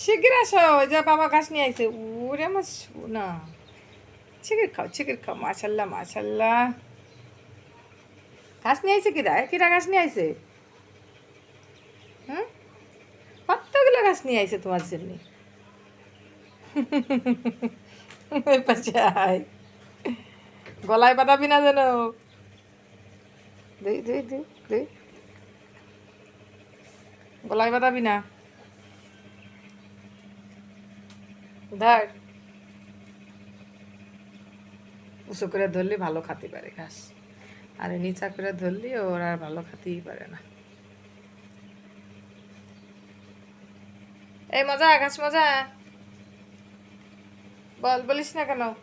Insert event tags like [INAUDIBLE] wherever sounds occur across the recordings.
শিগগির আসো যে বাবা ঘাস নিয়ে আইছে। ওরে আমার না শিগগির খাও শিগগির খাও, মাশাল্লাহ মাশাল্লাহ। ঘাস নিয়ে আইছে কিরা? কিরা ঘাস নিয়ে আইছে? হুম কতগুলো ঘাস নিয়ে আইছে তোমার জন্য? গলায় বাঁধাবি না যেন। দুই দুই দুই দুই গলায় বাঁধাবি না। ধর। উঁচু করে ধরলে ভালো খাতে পারে ঘাস। আর নিচা করে ধরলে ওর আর ভালো খাতেই পারে না। এই মজা ঘাস মজা? বল বলিস না কেন?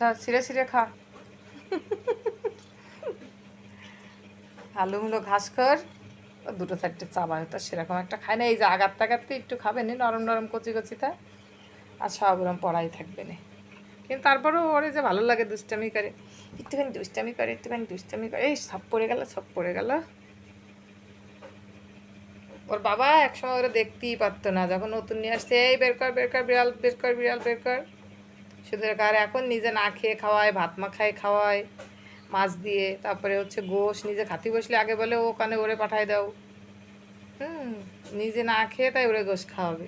ধর ছিঁড়ে ছিঁড়ে খা। [LAUGHS] আলু মুলো ঘাস কর। দুটো চারটে চাবা হতো সেরকম একটা খায় না। এই যে আগাত তাগাতকে একটু খাবে নি, নরম নরম কচি কচিটা আর সব ওরম পড়াই থাকবে না। কিন্তু তারপরেও ওরে যে ভালো লাগে দুষ্টামি করে, একটুখানি দুষ্টামি করে, একটুখানি দুষ্টামি করে, এই সব পড়ে গেল, সব পড়ে গেল। ওর বাবা একসময় ওরা দেখতেই পারতো না, যখন নতুন নিয়ে আসছে, এই বের কর বের কর, বিড়াল, বের কর, বিড়াল, বের কর। শুধু আর এখন নিজে না খেয়ে খাওয়ায়, ভাত মাখায় খাওয়ায়। মাছ দিয়ে তারপরে হচ্ছে গোশ নিজে খাতি বসলে আগে বলে ও ওখানে ওরে পাঠায় দাও। হুম নিজে না খেয়ে তাই ওরে গোশ খাওয়াবে।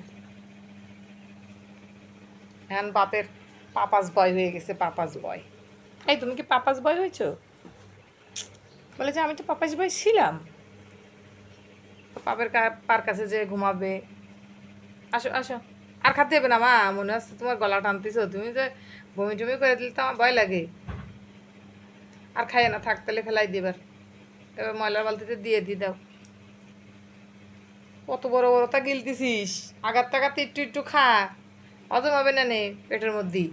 এখন বাপের পাপাস বয় হয়ে গেছে পাপাস বয়। এই তুমি কি পাপাস বয় হয়েছো? বলে যে আমি তো পাপাস বয় ছিলাম। পাপের পার কাছে যে ঘুমাবে। আসো আসো। আর খাতে হবে না মা মনে হচ্ছে তোমার গলা টানতেছো। তুমি যে বমি টমি করে দিলে তো আমার ভয় লাগে। আর খাইয়ে না, থাক তাহলে ফেলাই দিবার এবার ময়লার বালতিতে দিয়ে দি, দাও। কত বড় বড়টা গিলতেছিস। আগার টাগাতে একটু একটু খা। হজম হবে না নে পেটের মধ্যেই।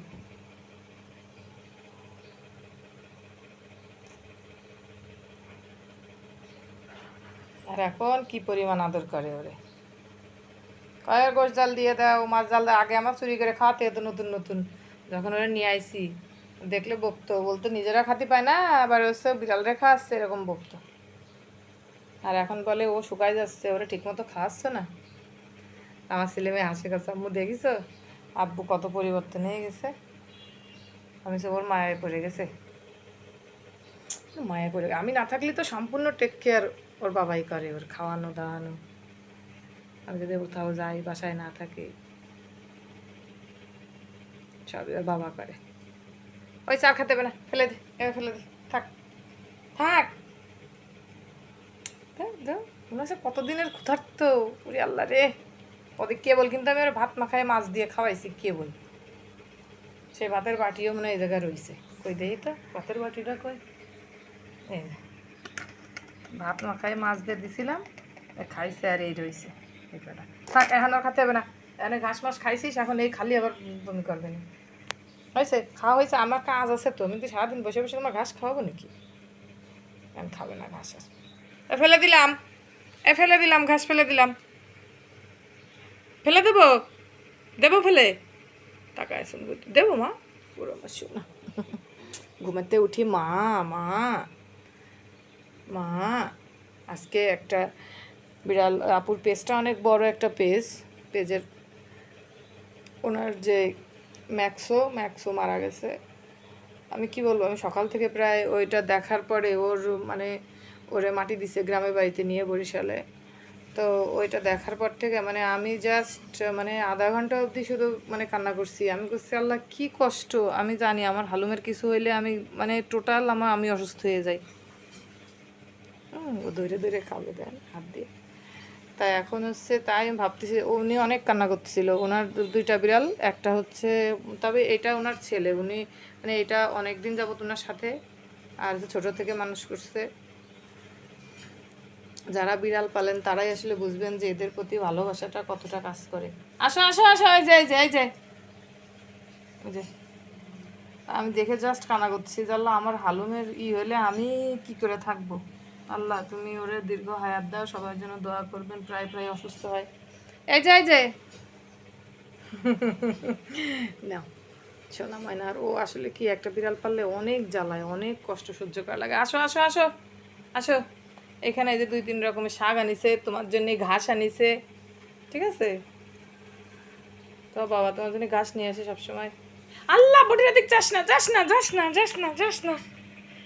আর এখন কি পরিমাণ আদর করে ওরে। কয়েক গোস জাল দিয়ে দাও, মাছ জাল আগে আমার চুরি করে খাওয়াতে হতো নতুন নতুন। যখন ওরা নিয়ে আইসি দেখলে বকতো বলতো, নিজেরা খাতে পায় না, আবার হচ্ছে বিড়াল রেখা আসছে এরকম বকতো আর এখন বলে, ও শুকায় যাচ্ছে, ওরা ঠিকমতো খাওয়াচ্ছে না। আমার ছেলে মেয়ে হাসি কাছে আম্মু দেখিস আব্বু কত পরিবর্তন হয়ে গেছে। আমি সে ওর মায়ায় পড়ে গেছে। মায়া পড়ে গে- আমি না থাকলে তো সম্পূর্ণ টেক কেয়ার ওর বাবাই করে, ওর খাওয়ানো, দাওয়ানো। আমি যদি কোথাও যাই, বাসায় না থাকি, সবই ওর বাবা করে। ওই চা খেতে হবে না ফেলে দে, এবার ফেলে দে, থাক। থাক। মনে কতদিনের ক্ষুধার্ত, ওরে আল্লাহ রে। ওদের কেবল কিন্তু আমি ওর ভাত মাখায় মাছ দিয়ে খাওয়াইছি, কেবল। সেই ভাতের বাটিও মনে এই জায়গায় রয়েছে কই দেই তো ভাতের বাটিটা কই? যে। ভাত মাখায় মাছ দিয়ে দিছিলাম খাইছে আর এই রয়েছে থাক, এখন আর খাতে হবে না। এখানে ঘাস মাস খাইছিস, এখন এই খালি আবার বমি করবে না। হয়েছে, খাওয়া হয়েছে, আমার কাজ আছে তো আমি তো সারাদিন বসে বসে তোমার ঘাস খাওয়াবো নাকি? আমি খাবে না ঘাস এ ফেলে দিলাম, এ ফেলে দিলাম, ঘাস ফেলে দিলাম। ফেলে দেবো? দেবো ফেলে? টাকা আসুন দেবো মা। পুরো আমার শোনা ঘুমাতে উঠি, মা মা। মা, আজকে একটা বিড়াল, আপুর পেজটা অনেক বড় একটা পেজ। পেজের ওনার যে ম্যাক্সো ম্যাক্সো মারা গেছে। আমি কি বলব, আমি সকাল থেকে প্রায় ওইটা দেখার পরে ওর মানে ওরে মাটি দিছে গ্রামের বাড়িতে নিয়ে বরিশালে। তো ওইটা দেখার পর থেকে মানে আমি জাস্ট মানে আধা ঘণ্টা অবধি শুধু মানে কান্না করছি। আমি করছি আল্লাহ, কি কষ্ট। আমি জানি আমার হালুমের কিছু হইলে আমি মানে টোটাল আমার, আমি অসুস্থ হয়ে যাই। ও ধরে ধরে খাবে দেন, হাত দিয়ে। তাই এখন হচ্ছে তাই আমি ভাবতেছি, উনি অনেক কান্না করতেছিল। ওনার দুইটা বিড়াল, একটা হচ্ছে, তবে এটা ওনার ছেলে। উনি মানে এটা অনেক দিন যাবত ওনার সাথে, আর ছোট থেকে মানুষ করছে। যারা বিড়াল পালেন, তারাই আসলে বুঝবেন যে এদের প্রতি ভালোবাসাটা কতটা কাজ করে। আসো আসো আসো, এই যে এই যে যে। আমি দেখে জাস্ট কানা করতেছি আল্লাহ, আমার হালুমের ই হলে আমি কি করে থাকব? আল্লাহ, তুমি ওরে দীর্ঘ হায়াত দাও সবার জন্য দোয়া করবেন, প্রায় প্রায় অসুস্থ হয়। এই যে এই যে। না সোনা ময়না, আর ও আসলে কি, একটা বিড়াল পাললে অনেক জ্বালায়, অনেক কষ্ট সহ্য করা লাগে। আসো আসো আসো আসো। এখানে এই যে দুই তিন রকমের শাক আনিছে, তোমার জন্য ঘাস আনিছে, ঠিক আছে? তো বাবা, তোমার জন্য ঘাস নিয়ে আসে সবসময়। আল্লাহ বটিটা দিক যাস না যাস না যাস না যাস না যাস না।